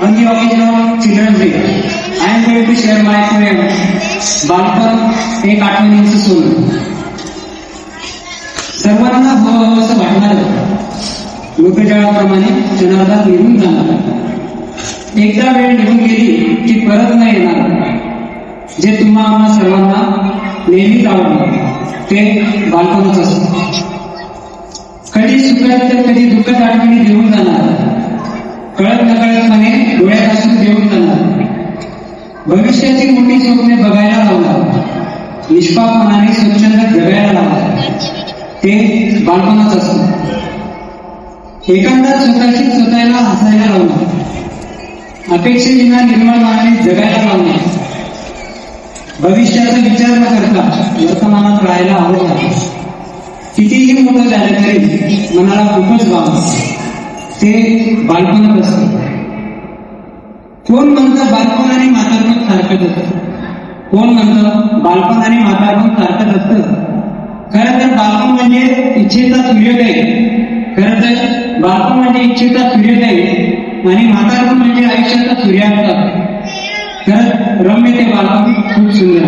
on the occasion of Children's Day. I am going to share my poem बालपण एक आठवणींचं सोनं सर्वांना हवं असं वाटणार लोकजळाप्रमाणे जनार्दात निघून जाणार एकदा वेळ निघून गेली की परत नाही येणार. जे तुम्हा आम्हा सर्वांना नेहमीच आवडलं ते बालपणच असत. कधी सुखात तर कधी दुःखात आठवणी भविष्याची मोठी स्वप्ने बघायला लावला. निष्पाप मनाने स्वच्छंद जगायला लावला. ते बालपणच असत एखादा स्वतःशी स्वतःला हसायला लावला. अपेक्षेविना निर्मळ मनाने जगायला लावणार भविष्याचा विचार न करता वर्तमानात राहायला आवडला कितीही मोठं झालं तरी मनाला खूपच वाव ते बालपणात असतं. कोण म्हणतं बालपण आणि म्हातारपण सारखंच असतं कोण म्हणतं बालपण आणि म्हातारपण सारखंच असतं खरं तर बालपण म्हणजे इच्छेचा सूर्योदय. खरं तर बालपण म्हणजे इच्छेचा सूर्योदय आणि म्हातारपण म्हणजे आयुष्याचा सूर्यास्त. खरंच रम्य ते बालपण खूप सुंदर